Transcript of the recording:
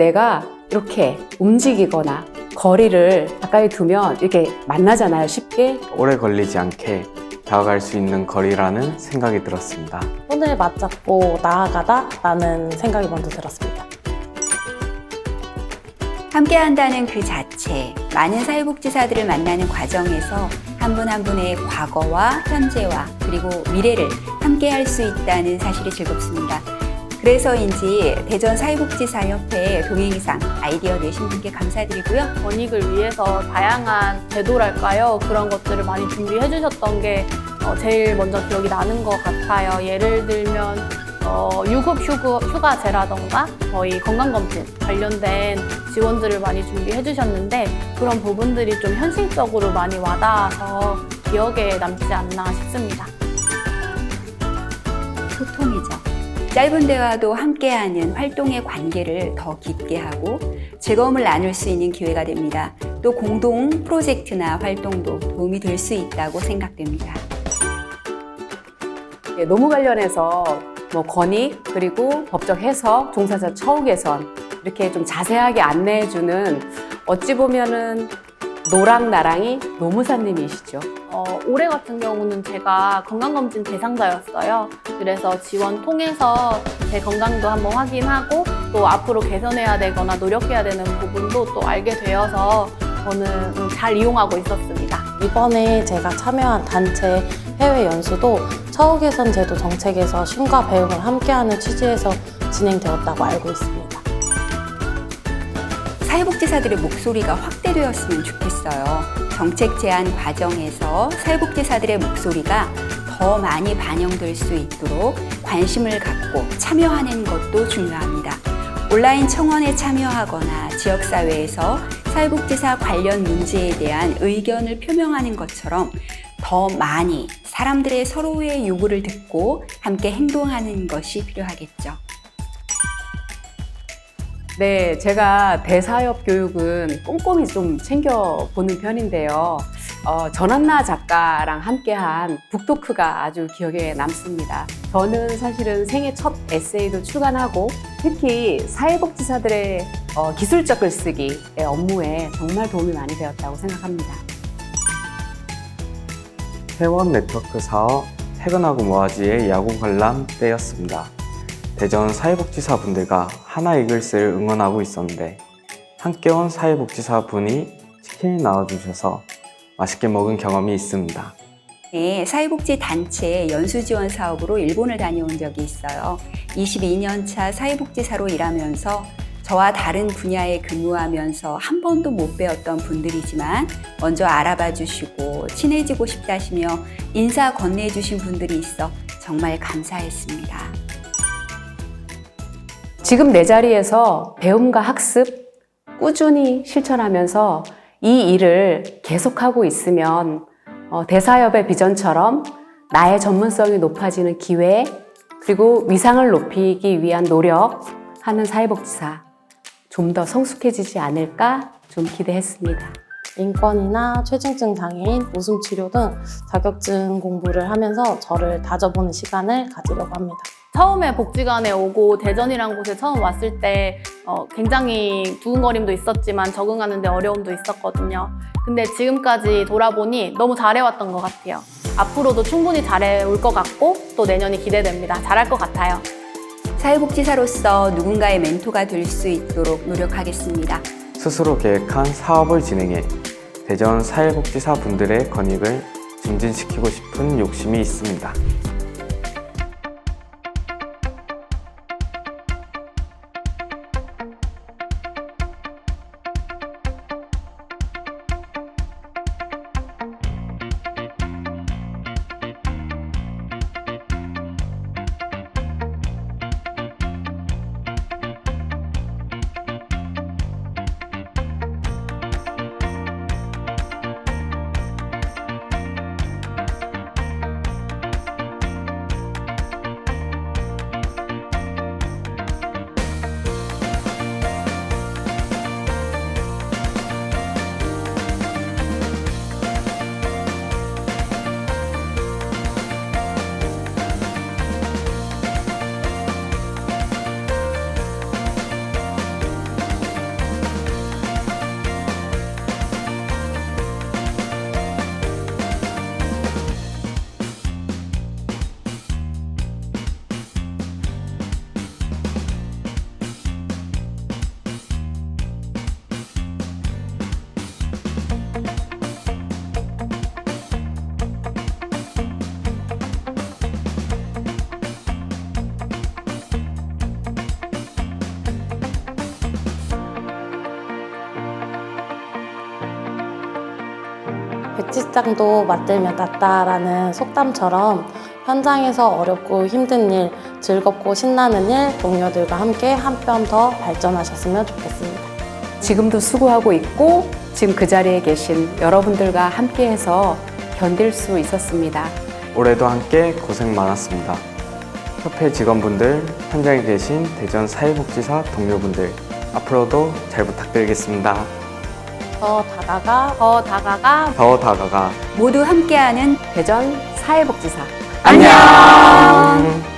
내가 이렇게 움직이거나 거리를 가까이 두면 이렇게 만나잖아요, 쉽게. 오래 걸리지 않게 다가갈 수 있는 거리라는 생각이 들었습니다. 손을 맞잡고 나아가다 라는 생각이 먼저 들었습니다. 함께 한다는 그 자체, 많은 사회복지사들을 만나는 과정에서 한 분 한 분의 과거와 현재와 그리고 미래를 함께 할 수 있다는 사실이 즐겁습니다. 그래서인지 대전 사회복지사 협회 동행이상 아이디어 내신 분께 감사드리고요. 권익을 위해서 다양한 제도랄까요? 그런 것들을 많이 준비해 주셨던 게 어, 제일 먼저 기억이 나는 것 같아요. 예를 들면 어, 유급 휴가, 휴가 제라던가 저희 건강검진 관련된 지원들을 많이 준비해 주셨는데 그런 부분들이 좀 현실적으로 많이 와닿아서 기억에 남지 않나 싶습니다. 소통이죠. 짧은 대화도 함께하는 활동의 관계를 더 깊게 하고 즐거움을 나눌 수 있는 기회가 됩니다. 또 공동 프로젝트나 활동도 도움이 될 수 있다고 생각됩니다. 예, 노무 관련해서 뭐 권익 그리고 법적 해석, 종사자 처우 개선 이렇게 좀 자세하게 안내해주는 어찌 보면은 노랑 나랑이 노무사님이시죠. 어, 올해 같은 경우는 제가 건강검진 대상자였어요. 그래서 지원 통해서 제 건강도 한번 확인하고 또 앞으로 개선해야 되거나 노력해야 되는 부분도 또 알게 되어서 저는 음, 잘 이용하고 있었습니다. 이번에 제가 참여한 단체 해외 연수도 처우 개선 제도 정책에서 쉼과 배움을 함께하는 취지에서 진행되었다고 알고 있습니다. 사회복지사들의 목소리가 확대되었으면 좋겠어요. 정책 제안 과정에서 사회복지사들의 목소리가 더 많이 반영될 수 있도록 관심을 갖고 참여하는 것도 중요합니다. 온라인 청원에 참여하거나 지역사회에서 사회복지사 관련 문제에 대한 의견을 표명하는 것처럼 더 많이 사람들의 서로의 요구를 듣고 함께 행동하는 것이 필요하겠죠. 네, 제가 대사협 교육은 꼼꼼히 좀 챙겨보는 편인데요. 어, 전한나 작가랑 함께한 북토크가 아주 기억에 남습니다. 저는 사실은 생애 첫 에세이도 출간하고 특히 사회복지사들의 어, 기술적 글쓰기의 업무에 정말 도움이 많이 되었다고 생각합니다. 회원 네트워크 사업 퇴근하고 모아지의 야구 관람 때였습니다. 대전 사회복지사 분들과 하나 이글스를 응원하고 있었는데 함께 온 사회복지사 분이 치킨을 나와주셔서 맛있게 먹은 경험이 있습니다. 네, 사회복지 단체 연수 지원 사업으로 일본을 다녀온 적이 있어요. 22년 차 사회복지사로 일하면서 저와 다른 분야에 근무하면서 한 번도 못 배웠던 분들이지만 먼저 알아봐 주시고 친해지고 싶다시며 인사 건네해 주신 분들이 있어 정말 감사했습니다. 지금 내 자리에서 배움과 학습 꾸준히 실천하면서 이 일을 계속하고 있으면 어, 대사협의 비전처럼 나의 전문성이 높아지는 기회 그리고 위상을 높이기 위한 노력하는 사회복지사 좀 더 성숙해지지 않을까 좀 기대했습니다. 인권이나 최중증 장애인, 웃음 치료 등 자격증 공부를 하면서 저를 다져보는 시간을 가지려고 합니다. 처음에 복지관에 오고 대전이란 곳에 처음 왔을 때 어, 굉장히 두근거림도 있었지만 적응하는데 어려움도 있었거든요. 근데 지금까지 돌아보니 너무 잘해왔던 것 같아요. 앞으로도 충분히 잘해올 것 같고 또 내년이 기대됩니다. 잘할 것 같아요. 사회복지사로서 누군가의 멘토가 될 수 있도록 노력하겠습니다. 스스로 계획한 사업을 진행해 대전 사회복지사 분들의 권익을 증진시키고 싶은 욕심이 있습니다. 백지장도 맞들면 낫다라는 속담처럼 현장에서 어렵고 힘든 일, 즐겁고 신나는 일 동료들과 함께 한 뼘 더 발전하셨으면 좋겠습니다. 지금도 수고하고 있고 지금 그 자리에 계신 여러분들과 함께해서 견딜 수 있었습니다. 올해도 함께 고생 많았습니다. 협회 직원분들, 현장에 계신 대전 사회복지사 동료분들, 앞으로도 잘 부탁드리겠습니다. 더 다가가 더 다가가. 더 다가가. 모두 함께하는 대전 사회복지사. 안녕!